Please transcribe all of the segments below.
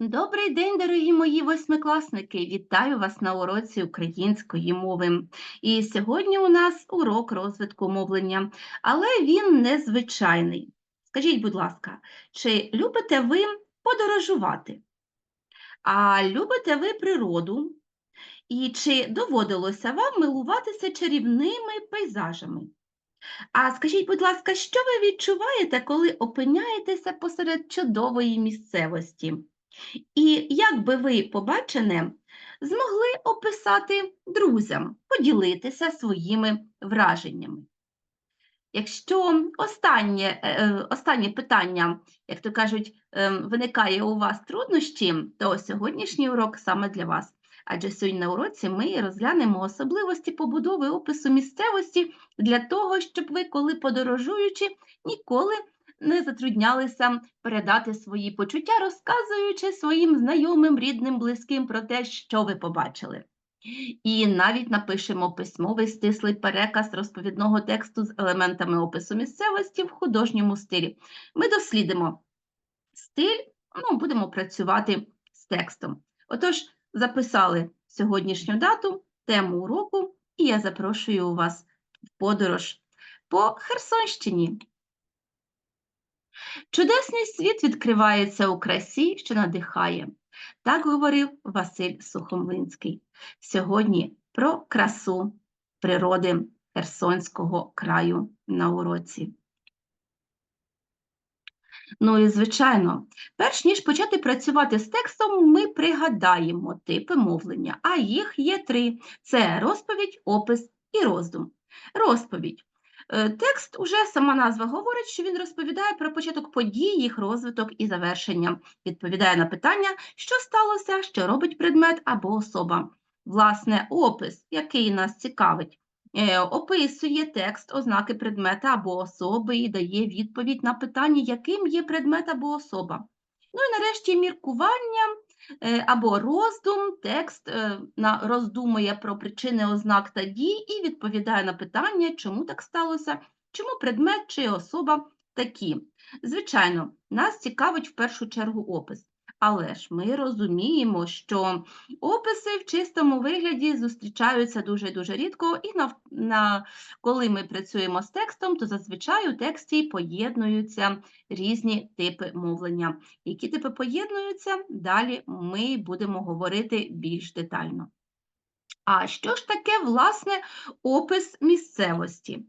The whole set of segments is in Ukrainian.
Добрий день, дорогі мої восьмикласники! Вітаю вас на уроці української мови. І сьогодні у нас урок розвитку мовлення, але він незвичайний. Скажіть, будь ласка, чи любите ви подорожувати? А любите ви природу? І чи доводилося вам милуватися чарівними пейзажами? А скажіть, будь ласка, що ви відчуваєте, коли опиняєтеся посеред чудової місцевості? І як би ви побачене змогли описати друзям, поділитися своїми враженнями? Якщо останнє, е, е, останнє питання, як то кажуть, е, виникає у вас труднощі, то сьогоднішній урок саме для вас. Адже сьогодні на уроці ми розглянемо особливості побудови опису місцевості для того, щоб ви, коли подорожуючи, ніколи не затруднялися передати свої почуття, розказуючи своїм знайомим, рідним, близьким про те, що ви побачили. І навіть напишемо письмовий стислий переказ розповідного тексту з елементами опису місцевості в художньому стилі. Ми дослідимо стиль, ну, будемо працювати з текстом. Отож, записали сьогоднішню дату, тему уроку, і я запрошую вас в подорож по Херсонщині. Чудесний світ відкривається у красі, що надихає. Так говорив Василь Сухомлинський. Сьогодні про красу природи Херсонського краю на уроці. Ну і, звичайно, перш ніж почати працювати з текстом, ми пригадаємо типи мовлення, а їх є три: це розповідь, опис і роздум. Розповідь текст уже сама назва говорить, що він розповідає про початок подій, їх розвиток і завершення, відповідає на питання, що сталося, що робить предмет або особа. Власне, опис, який нас цікавить, е, описує текст, ознаки предмета або особи і дає відповідь на питання, яким є предмет або особа. Ну і нарешті міркування Е, або роздум, текст е, роздумує про причини ознак та дій і відповідає на питання, чому так сталося, чому предмет чи особа такі. Звичайно, нас цікавить в першу чергу опис. Але ж ми розуміємо, що описи в чистому вигляді зустрічаються дуже-дуже рідко, і на, на, коли ми працюємо з текстом, то зазвичай у тексті поєднуються різні типи мовлення. Які типи поєднуються, далі ми будемо говорити більш детально. А що ж таке, власне, опис місцевості?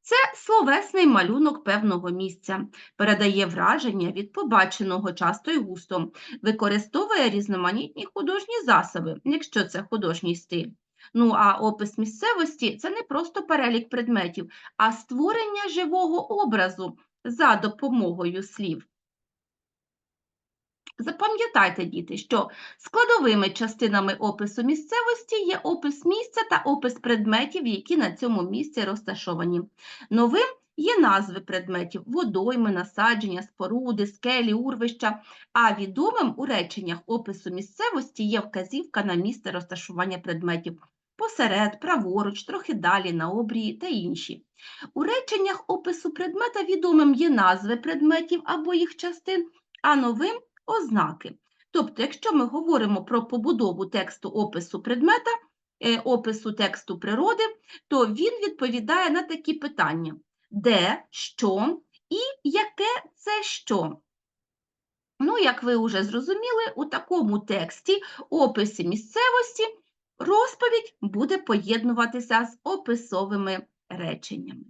Це словесний малюнок певного місця, передає враження від побаченого часто й густо, використовує різноманітні художні засоби, якщо це художній стиль. Ну, а опис місцевості це не просто перелік предметів, а створення живого образу за допомогою слів. Запам'ятайте, діти, що складовими частинами опису місцевості є опис місця та опис предметів, які на цьому місці розташовані. Новим є назви предметів водойми, насадження, споруди, скелі, урвища, а відомим у реченнях опису місцевості є вказівка на місце розташування предметів. Посеред, праворуч, трохи далі, на обрії та інші. У реченнях опису предмета відомим є назви предметів або їх частин, а новим ознаки. Тобто, якщо ми говоримо про побудову тексту опису предмета, е, опису тексту природи, то він відповідає на такі питання: де, що і яке це що. Ну, як ви вже зрозуміли, у такому тексті описі місцевості розповідь буде поєднуватися з описовими реченнями.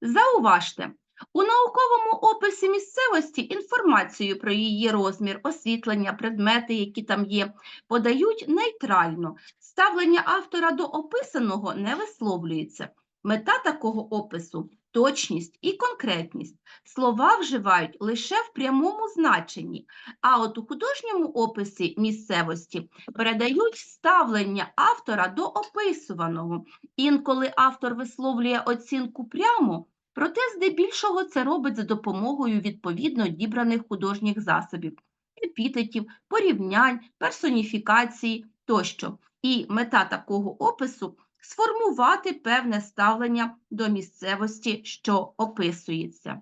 Зауважте, у науковому описі місцевості інформацію про її розмір, освітлення, предмети, які там є, подають нейтрально. Ставлення автора до описаного не висловлюється. Мета такого опису точність і конкретність. Слова вживають лише в прямому значенні, а от у художньому описі місцевості передають ставлення автора до описуваного. Інколи автор висловлює оцінку прямо. Проте, здебільшого, це робить за допомогою відповідно дібраних художніх засобів, епітетів, порівнянь, персоніфікації тощо. І мета такого опису сформувати певне ставлення до місцевості, що описується.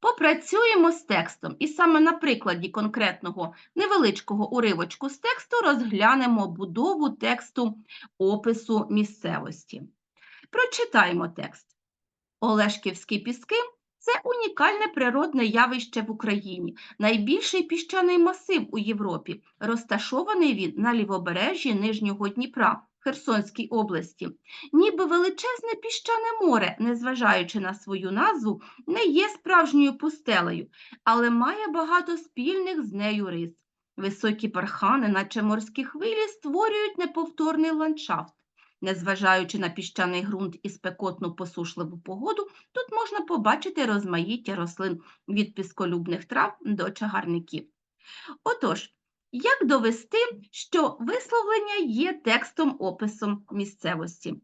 Попрацюємо з текстом, і саме на прикладі конкретного невеличкого уривочку з тексту розглянемо будову тексту опису місцевості. Прочитаємо текст. Олешківські піски це унікальне природне явище в Україні, найбільший піщаний масив у Європі. Розташований він на лівобережжі Нижнього Дніпра, Херсонській області. Ніби величезне піщане море, незважаючи на свою назву, не є справжньою пустелею, але має багато спільних з нею рис. Високі пархани, наче морські хвилі, створюють неповторний ландшафт. Незважаючи на піщаний ґрунт і спекотну посушливу погоду, тут можна побачити розмаїття рослин від пісколюбних трав до чагарників. Отож, як довести, що висловлення є текстом описом місцевості?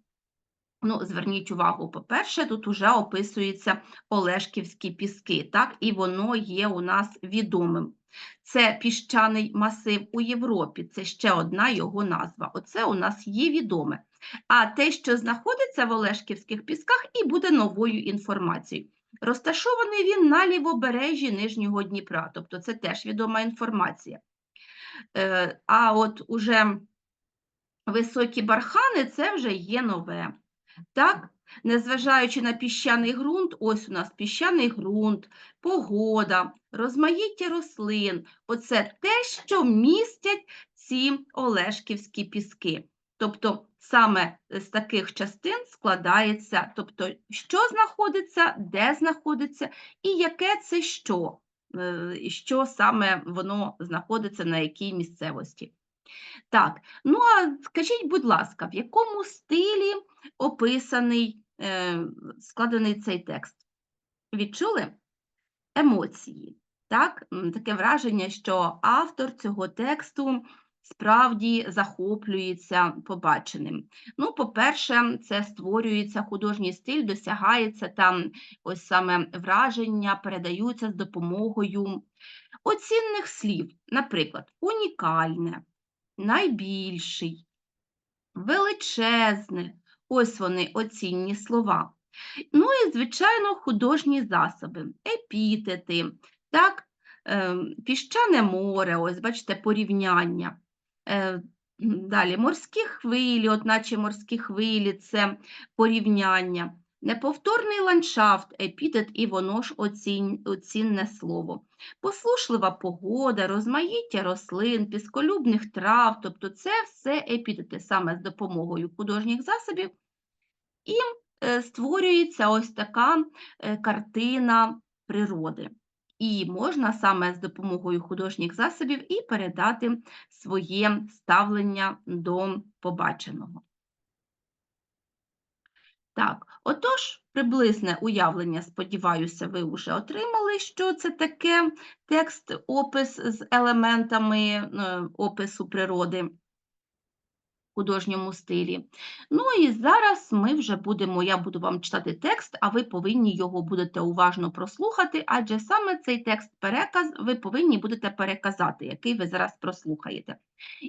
Ну, зверніть увагу, по-перше, тут уже описуються Олешківські піски, так, і воно є у нас відомим. Це піщаний масив у Європі, це ще одна його назва. Оце у нас є відоме. А те, що знаходиться в Олешківських пісках, і буде новою інформацією. Розташований він на лівобережжі Нижнього Дніпра, тобто це теж відома інформація. Е, А от уже високі бархани це вже є нове. Так, незважаючи на піщаний ґрунт, ось у нас піщаний ґрунт, погода, розмаїття рослин оце те, що містять ці Олешківські піски. Тобто саме з таких частин складається, тобто, що знаходиться, де знаходиться, і яке це що, е, що саме воно знаходиться на якій місцевості. Так, ну а скажіть, будь ласка, в якому стилі описаний, е, складений цей текст? Відчули емоції? Так? Таке враження, що автор цього тексту справді захоплюється побаченим. Ну, по-перше, це створюється художній стиль, досягається там ось саме враження, передаються з допомогою оцінних слів, наприклад, унікальне, найбільший, величезне. Ось вони оцінні слова. Ну і, звичайно, художні засоби, епітети, так, ем, піщане море, ось бачите, порівняння. Е, Далі морські хвилі, от наче морські хвилі це порівняння. Неповторний ландшафт, епітет і воно ж оцінь, оцінне слово. Послушлива погода, розмаїття рослин, пісколюбних трав, тобто це все епітети саме з допомогою художніх засобів. І е, створюється ось така е, картина природи. І можна саме з допомогою художніх засобів і передати своє ставлення до побаченого. Так, отож, приблизне уявлення, сподіваюся, ви вже отримали, що це таке текст, опис з елементами е, опису природи в художньому стилі. Ну і зараз ми вже будемо, я буду вам читати текст, а ви повинні його будете уважно прослухати, адже саме цей текст переказ ви повинні будете переказати, який ви зараз прослухаєте.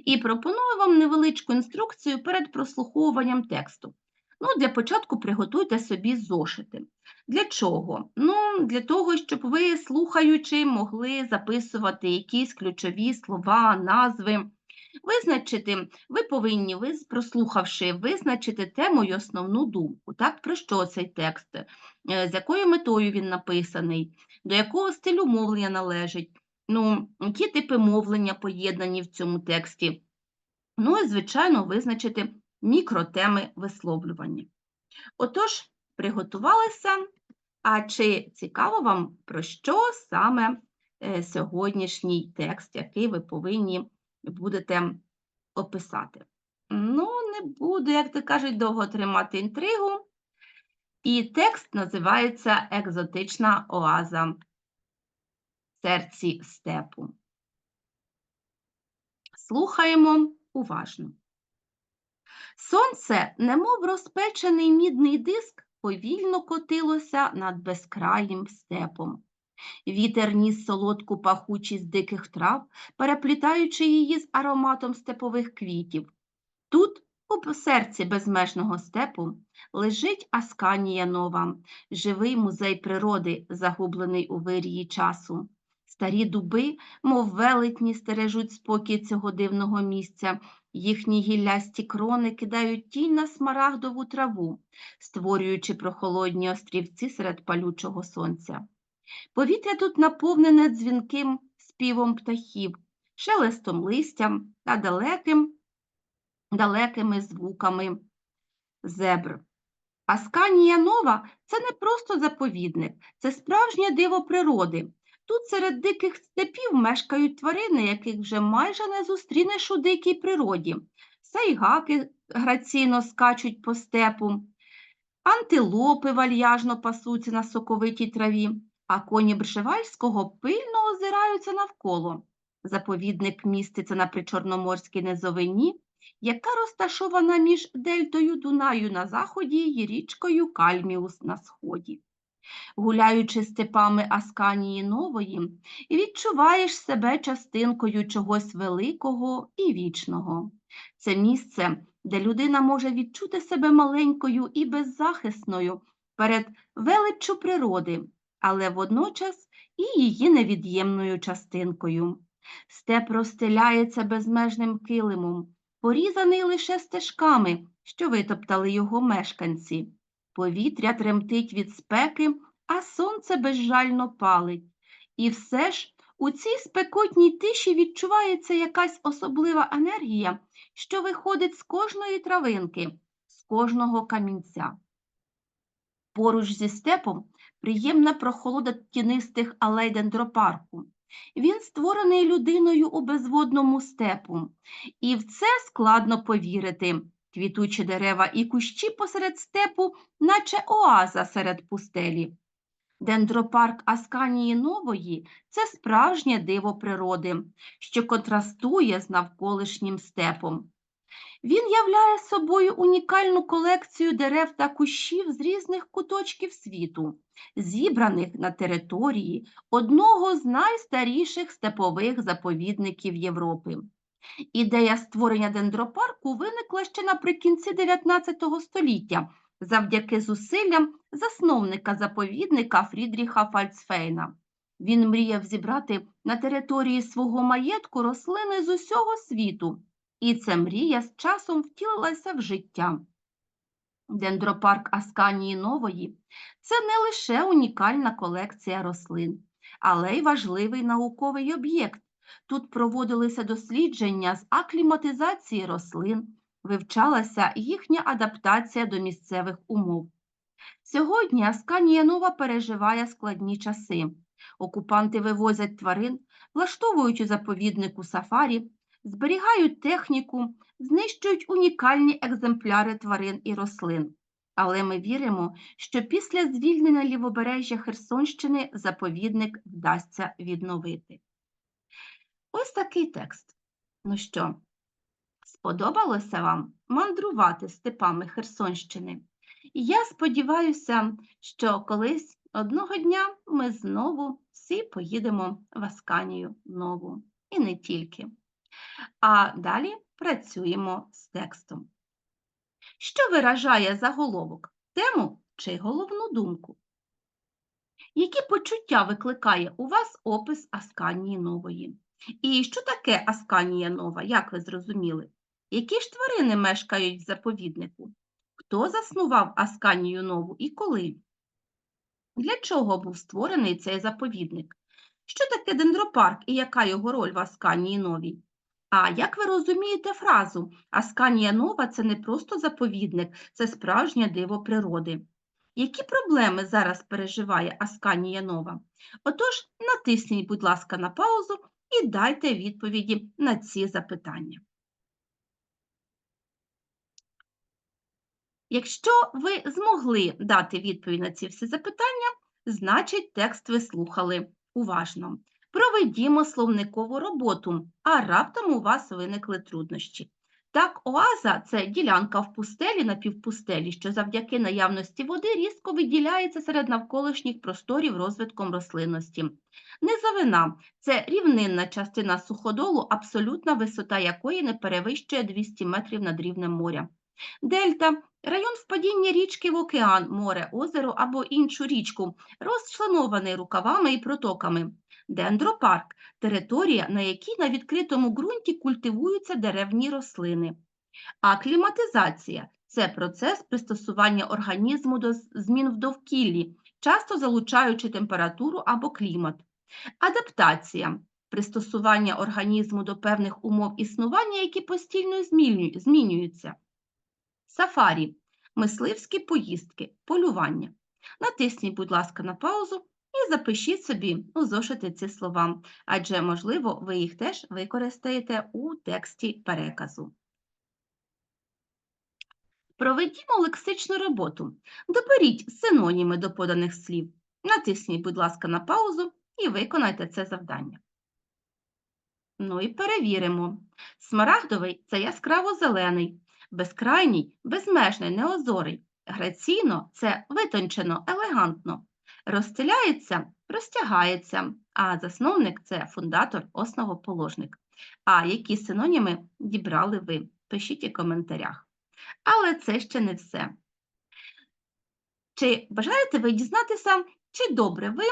І пропоную вам невеличку інструкцію перед прослуховуванням тексту. Ну, для початку приготуйте собі зошити. Для чого? Ну, для того, щоб ви, слухаючи, могли записувати якісь ключові слова, назви. Визначити, ви повинні, ви, прослухавши, визначити тему і основну думку. Так, про що цей текст, е, з якою метою він написаний, до якого стилю мовлення належить, ну, які типи мовлення поєднані в цьому тексті. Ну і, звичайно, визначити мікротеми висловлювання. Отож, приготувалися. А чи цікаво вам, про що саме е, сьогоднішній текст, який ви повинні будете описати? Ну, не буду, як то кажуть, довго тримати інтригу. І текст називається Екзотична оаза в серці степу. Слухаємо уважно. Сонце, немов розпечений мідний диск, повільно котилося над безкраїм степом. Вітер ніс солодку пахучість диких трав, переплітаючи її з ароматом степових квітів. Тут У серці безмежного степу лежить Асканія Нова, живий музей природи, загублений у вирії часу. Старі дуби, мов велетні, стережуть спокій цього дивного місця. Їхні гіллясті крони кидають тінь на смарагдову траву, створюючи прохолодні острівці серед палючого сонця. Повітря тут наповнене дзвінким співом птахів, шелестом листям та далеким, далекими звуками зебр. Асканія Нова це не просто заповідник, це справжнє диво природи. Тут серед диких степів мешкають тварини, яких вже майже не зустрінеш у дикій природі. Сайгаки граційно скачуть по степу, антилопи вальяжно пасуться на соковитій траві, а коні Бршевальського пильно озираються навколо. Заповідник міститься на причорноморській низовині, яка розташована між дельтою Дунаю на заході і річкою Кальміус на сході. Гуляючи степами Асканії Нової, відчуваєш себе частинкою чогось великого і вічного. Це місце, де людина може відчути себе маленькою і беззахисною перед величчю природи, але водночас і її невід'ємною частинкою. Степ розстеляється безмежним килимом, порізаний лише стежками, що витоптали його мешканці. Повітря тремтить від спеки, а сонце безжально палить. І все ж у цій спекотній тиші відчувається якась особлива енергія, що виходить з кожної травинки, з кожного камінця. Поруч зі степом приємна прохолода тінистих алей дендропарку. Він створений людиною у безводному степу, і в це складно повірити. Квітучі дерева і кущі посеред степу, наче оаза серед пустелі. Дендропарк Асканії Нової це справжнє диво природи, що контрастує з навколишнім степом. Він являє собою унікальну колекцію дерев та кущів з різних куточків світу, зібраних на території одного з найстаріших степових заповідників Європи. Ідея створення дендропарку виникла ще наприкінці 19 століття завдяки зусиллям засновника заповідника Фрідріха Фальцфейна. Він мріяв зібрати на території свого маєтку рослини з усього світу, і ця мрія з часом втілилася в життя. Дендропарк Асканії Нової це не лише унікальна колекція рослин, але й важливий науковий об'єкт. Тут проводилися дослідження з акліматизації рослин, вивчалася їхня адаптація до місцевих умов. Сьогодні Асканія Нова переживає складні часи. Окупанти вивозять тварин, влаштовують у заповіднику сафарі, зберігають техніку, знищують унікальні екземпляри тварин і рослин. Але ми віримо, що після звільнення лівобережжя Херсонщини заповідник вдасться відновити. Ось такий текст. Ну що, сподобалося вам мандрувати степами Херсонщини? І я сподіваюся, що колись одного дня ми знову всі поїдемо в Асканію нову. І не тільки. А далі працюємо з текстом. Що виражає заголовок? Тему чи головну думку? Які почуття викликає у вас опис Асканії нової? І що таке Асканія нова, як ви зрозуміли? Які ж тварини мешкають в заповіднику? Хто заснував Асканію нову і коли? Для чого був створений цей заповідник? Що таке дендропарк і яка його роль в Асканії новій? А як ви розумієте фразу Асканія нова це не просто заповідник, це справжнє диво природи. Які проблеми зараз переживає Асканія нова? Отож, натисніть, будь ласка, на паузу і дайте відповіді на ці запитання. Якщо ви змогли дати відповідь на ці всі запитання, значить текст ви слухали уважно. Проведімо словникову роботу, а раптом у вас виникли труднощі. Так, оаза це ділянка в пустелі напівпустелі, що завдяки наявності води різко виділяється серед навколишніх просторів розвитком рослинності. Низовина це рівнинна частина суходолу, абсолютна висота якої не перевищує 200 метрів над рівнем моря. Дельта район впадіння річки в океан, море, озеро або іншу річку, розчленований рукавами і протоками. Дендропарк територія, на якій на відкритому ґрунті культивуються деревні рослини. Акліматизація це процес пристосування організму до змін в довкіллі, часто залучаючи температуру або клімат. Адаптація пристосування організму до певних умов існування, які постійно змінюються. Сафарі мисливські поїздки, полювання. Натисніть, будь ласка, на паузу і запишіть собі у зошити ці слова, адже, можливо, ви їх теж використаєте у тексті переказу. Проведімо лексичну роботу. Доберіть синоніми до поданих слів. Натисніть, будь ласка, на паузу і виконайте це завдання. Ну і перевіримо. Смарагдовий це яскраво зелений, безкрайній, безмежний, неозорий. Граційно це витончено, елегантно. Розстеляється, розтягається, а засновник це фундатор, основоположник. А які синоніми дібрали ви? Пишіть у коментарях. Але це ще не все. Чи бажаєте ви дізнатися, чи добре ви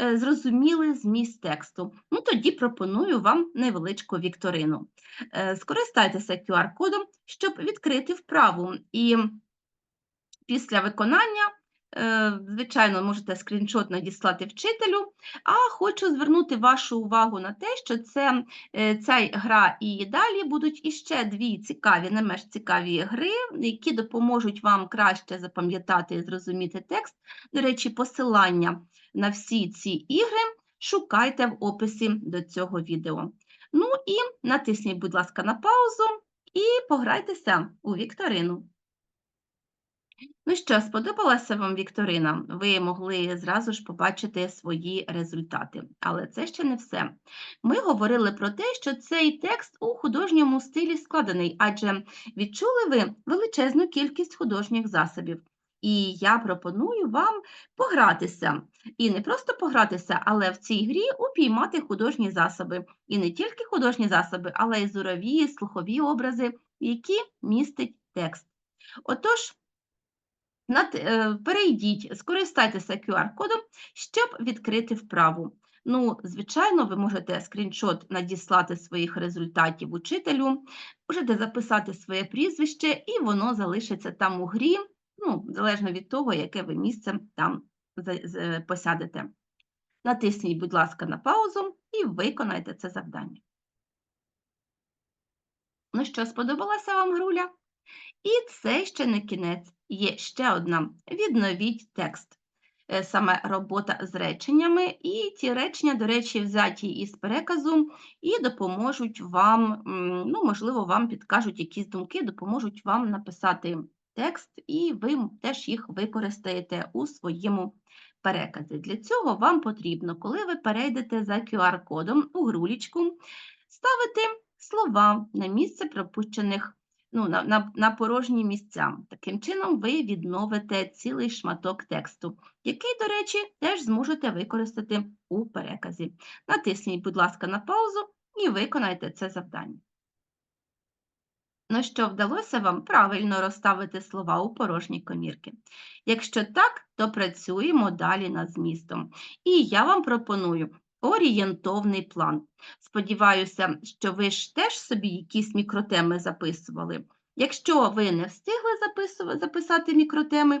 е, зрозуміли зміст тексту? Ну, тоді пропоную вам невеличку вікторину. Е, Скористайтеся QR-кодом, щоб відкрити вправу. І після виконання, звичайно, можете скріншот надіслати вчителю, а хочу звернути вашу увагу на те, що це, е, ця гра і далі будуть іще дві цікаві, не менш цікаві гри, які допоможуть вам краще запам'ятати і зрозуміти текст. До речі, посилання на всі ці ігри шукайте в описі до цього відео. Ну і натисніть, будь ласка, на паузу і пограйтеся у вікторину. Ну що, сподобалася вам вікторина? Ви могли зразу ж побачити свої результати. Але це ще не все. Ми говорили про те, що цей текст у художньому стилі складений, адже відчули ви величезну кількість художніх засобів. І я пропоную вам погратися. І не просто погратися, але в цій грі упіймати художні засоби. І не тільки художні засоби, але й зорові, слухові образи, які містить текст. Отож, Перейдіть, скористайтеся QR-кодом, щоб відкрити вправу. Ну, звичайно, ви можете скріншот надіслати своїх результатів учителю, можете записати своє прізвище, і воно залишиться там у грі, ну, залежно від того, яке ви місце там посядете. Натисніть, будь ласка, на паузу і виконайте це завдання. Ну що, сподобалася вам груля? І це ще не кінець. Є ще одна. Відновіть текст. Е, Саме робота з реченнями, і ці речення, до речі, взяті із переказу і допоможуть вам, ну, можливо, вам підкажуть якісь думки, допоможуть вам написати текст, і ви теж їх використаєте у своєму переказі. Для цього вам потрібно, коли ви перейдете за QR-кодом у грулічку, ставити слова на місце пропущених ну, на, на, на порожні місця. Таким чином, ви відновите цілий шматок тексту, який, до речі, теж зможете використати у переказі. Натисніть, будь ласка, на паузу і виконайте це завдання. Ну що, вдалося вам правильно розставити слова у порожні комірки? Якщо так, то працюємо далі над змістом. І я вам пропоную орієнтовний план. Сподіваюся, що ви ж теж собі якісь мікротеми записували. Якщо ви не встигли записати мікротеми,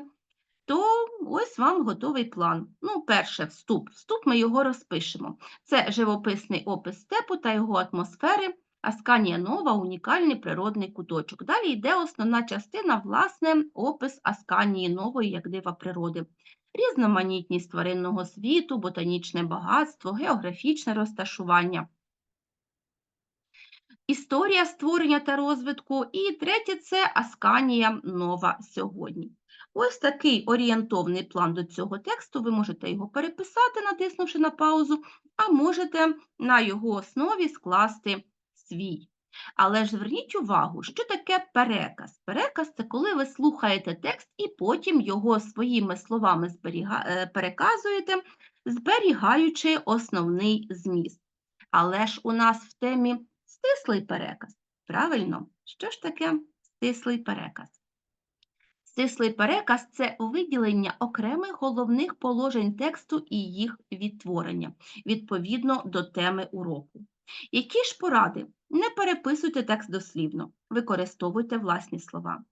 то ось вам готовий план. Ну, перше, вступ. Вступ ми його розпишемо. Це живописний опис степу та його атмосфери, Асканія Нова, унікальний природний куточок. Далі йде основна частина, власне, опис Асканії Нової як дива природи. Різноманітність тваринного світу, ботанічне багатство, географічне розташування. Історія створення та розвитку. І третє це Асканія Нова сьогодні. Ось такий орієнтовний план до цього тексту. Ви можете його переписати, натиснувши на паузу, а можете на його основі скласти свій. Але ж зверніть увагу, що таке переказ. Переказ це коли ви слухаєте текст і потім його своїми словами е, переказуєте, зберігаючи основний зміст. Але ж у нас в темі стислий переказ. Правильно, що ж таке стислий переказ? Стислий переказ це виділення окремих головних положень тексту і їх відтворення відповідно до теми уроку. Які ж поради? Не переписуйте текст дослівно, використовуйте власні слова,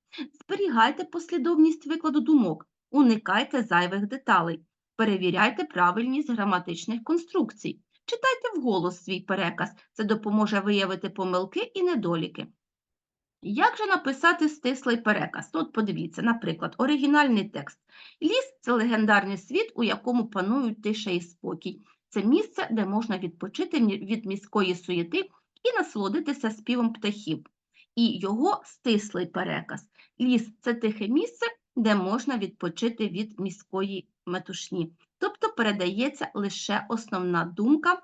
зберігайте послідовність викладу думок, уникайте зайвих деталей, перевіряйте правильність граматичних конструкцій, читайте вголос свій переказ, це допоможе виявити помилки і недоліки. Як же написати стислий переказ? От подивіться, наприклад, оригінальний текст. Ліс це легендарний світ, у якому панують тиша і спокій. Це місце, де можна відпочити від міської суєти і насолодитися співом птахів. І його стислий переказ. Ліс це тихе місце, де можна відпочити від міської метушні. Тобто передається лише основна думка,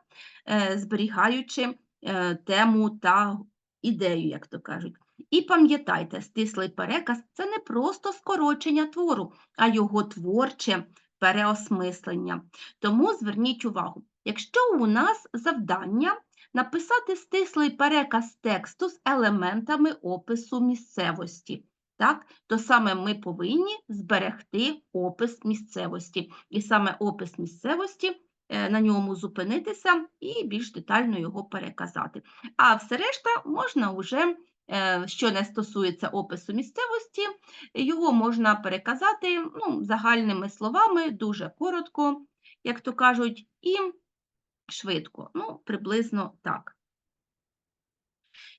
е, зберігаючи е, тему та ідею, як то кажуть. І пам'ятайте, стислий переказ це не просто скорочення твору, а його творче переосмислення. Тому зверніть увагу, якщо у нас завдання написати стислий переказ тексту з елементами опису місцевості, так, то саме ми повинні зберегти опис місцевості. І саме опис місцевості е, на ньому зупинитися і більш детально його переказати. А все решта можна вже Е, що не стосується опису місцевості, його можна переказати ну, загальними словами, дуже коротко, як то кажуть, і швидко, ну, приблизно так.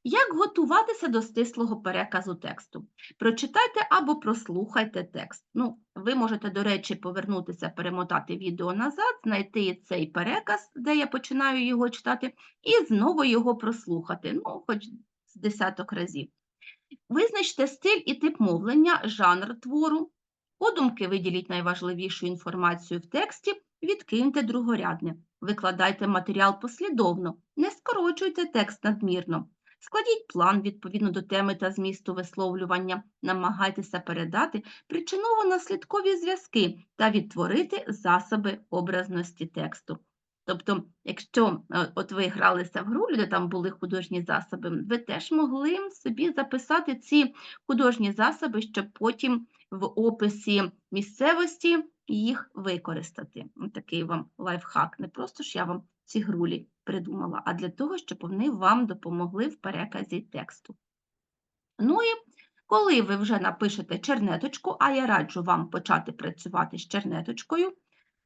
Як готуватися до стислого переказу тексту? Прочитайте або прослухайте текст. Ну, ви можете, до речі, повернутися, перемотати відео назад, знайти цей переказ, де я починаю його читати, і знову його прослухати, ну, хоч з десяток разів. Визначте стиль і тип мовлення, жанр твору. Подумки виділіть найважливішу інформацію в тексті, відкиньте другорядне. Викладайте матеріал послідовно, не скорочуйте текст надмірно. Складіть план відповідно до теми та змісту висловлювання, намагайтеся передати причиново-наслідкові зв'язки та відтворити засоби образності тексту. Тобто, якщо е, от ви гралися в гру, де там були художні засоби, ви теж могли собі записати ці художні засоби, щоб потім в описі місцевості їх використати. Такий вам лайфхак. Не просто ж я вам ці грулі придумала, а для того, щоб вони вам допомогли в переказі тексту. Ну і коли ви вже напишете чернеточку, а я раджу вам почати працювати з чернеточкою,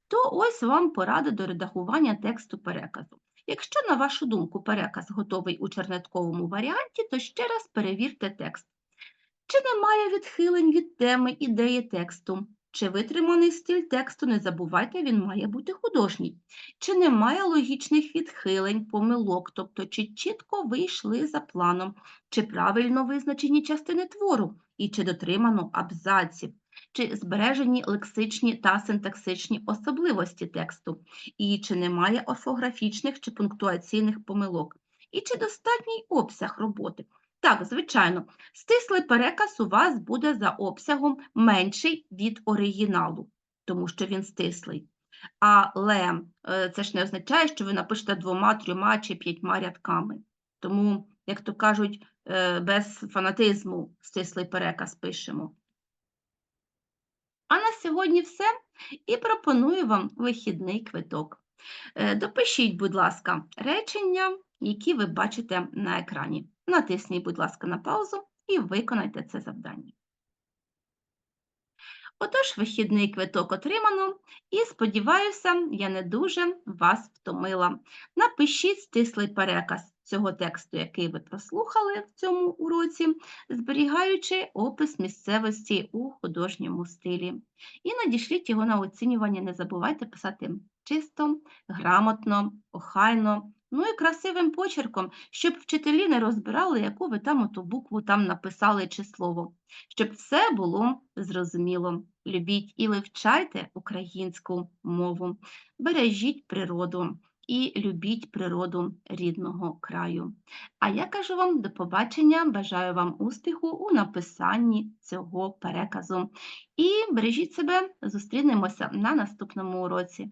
то ось вам порада до редагування тексту переказу. Якщо, на вашу думку, переказ готовий у чернетковому варіанті, то ще раз перевірте текст. Чи немає відхилень від теми ідеї тексту? Чи витриманий стиль тексту, не забувайте, він має бути художній. Чи немає логічних відхилень, помилок, тобто чи чітко ви йшли за планом, чи правильно визначені частини твору, і чи дотримано абзаців, чи збережені лексичні та синтаксичні особливості тексту, і чи немає орфографічних чи пунктуаційних помилок, і чи достатній обсяг роботи. Так, звичайно, стислий переказ у вас буде за обсягом менший від оригіналу, тому що він стислий. Але е, це ж не означає, що ви напишете двома, трьома чи п'ятьма рядками. Тому, як то кажуть, е, без фанатизму стислий переказ пишемо. А на сьогодні все. І пропоную вам вихідний квиток. Е, Допишіть, будь ласка, речення, які ви бачите на екрані. Натисніть, будь ласка, на паузу і виконайте це завдання. Отож, вихідний квиток отримано, і сподіваюся, я не дуже вас втомила. Напишіть стислий переказ цього тексту, який ви прослухали в цьому уроці, зберігаючи опис місцевості у художньому стилі. І надішліть його на оцінювання. Не забувайте писати чисто, грамотно, охайно, ну і красивим почерком, щоб вчителі не розбирали, яку ви там оту букву там написали чи слово, щоб все було зрозуміло. Любіть і вивчайте українську мову, бережіть природу і любіть природу рідного краю. А я кажу вам до побачення, бажаю вам успіху у написанні цього переказу. І бережіть себе, зустрінемося на наступному уроці.